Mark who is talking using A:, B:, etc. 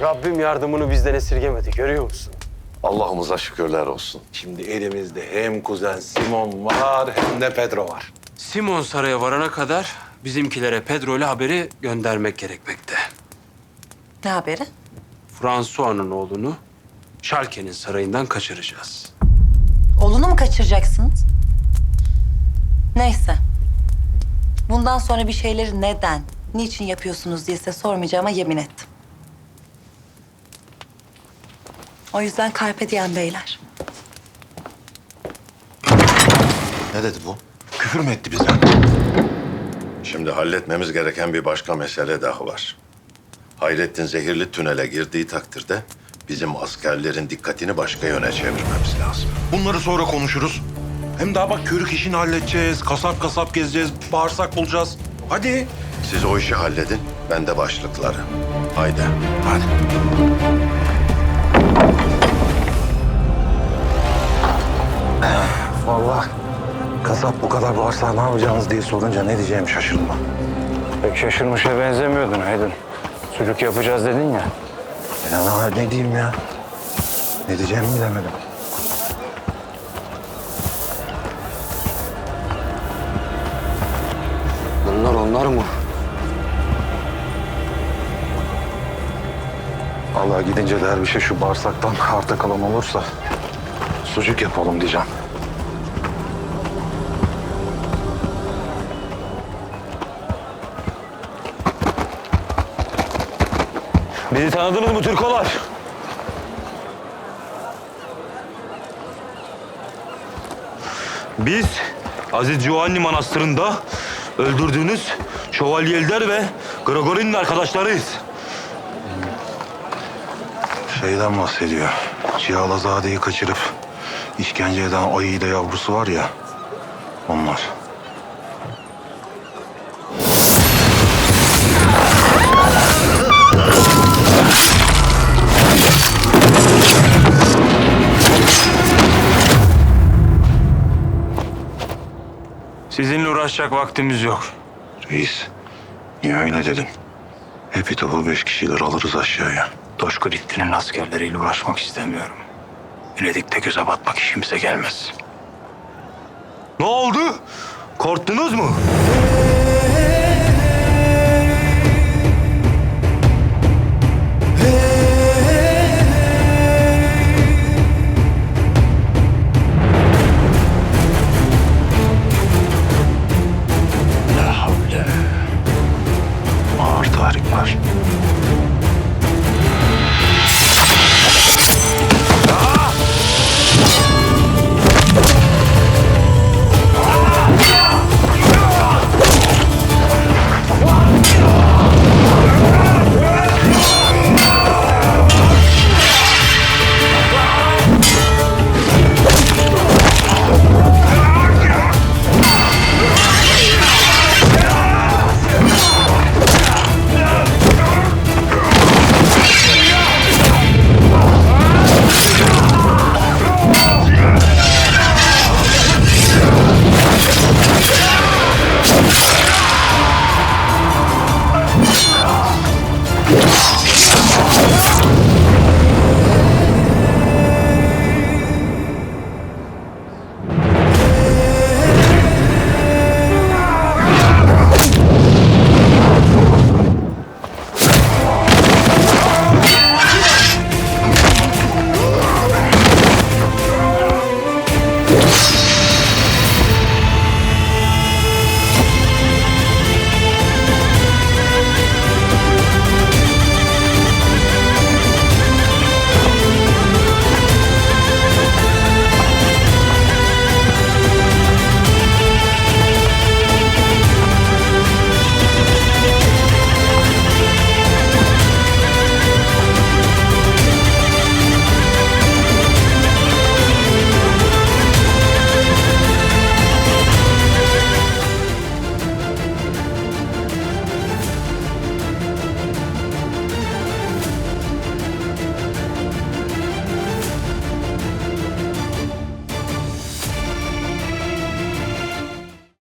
A: Rabbim yardımını bizden esirgemedi görüyor musun?
B: Allah'ımıza şükürler olsun.
C: Şimdi elimizde hem kuzen Simon var hem de Pedro var.
A: Simon saraya varana kadar bizimkilere Pedro ile haberi göndermek gerekmekte.
D: Ne haberi?
A: François'ın oğlunu Schalke'nin sarayından kaçıracağız.
D: Oğlunu mu kaçıracaksınız? Neyse. Bundan sonra bir şeyleri neden, niçin yapıyorsunuz diye size sormayacağıma yemin ettim. O yüzden carpe diem beyler.
B: Ne dedi bu?
C: Küfür mü etti bize?
B: Şimdi halletmemiz gereken bir başka mesele daha var. Hayrettin zehirli tünele girdiği takdirde bizim askerlerin dikkatini başka yöne çevirmemiz lazım.
C: Bunları sonra konuşuruz. Hem daha bak körük işini halledeceğiz. Kasap kasap gezeceğiz. Bağırsak bulacağız. Hadi.
B: Siz o işi halledin, ben de başlıkları. Haydi.
C: Hadi.
E: Kasap bu kadar varsa ne yapacağınız diye sorunca ne diyeceğimi şaşırdım.
F: Pek şaşırmışa benzemiyordun Aydın. Sülük yapacağız dedin ya.
E: Ya ne diyeyim ya? Ne diyeceğimi bilemedim.
F: Bunlar onlar mı?
E: Allah gidince de her bir şey şu bağırsaktan arta kalan olursa sucuk yapalım diyeceğim.
F: Beni tanıdınız mı Türkolar? Biz Aziz Giovanni Manastırı'nda öldürdüğünüz Şövalyeliler ve Gregori'nin arkadaşlarıyız.
E: Şeyden bahsediyor. Cihalazade'yi kaçırıp işkence eden ayı ile yavrusu var ya. Onlar.
F: Sizinle uğraşacak vaktimiz yok.
E: Reis, niye öyle dedin? Hepi topu beş kişiler alırız aşağıya.
F: Toşkuritti'nin askerleriyle uğraşmak istemiyorum. Venedik'te göze batmak işimize gelmez. Ne oldu? Korktunuz mu?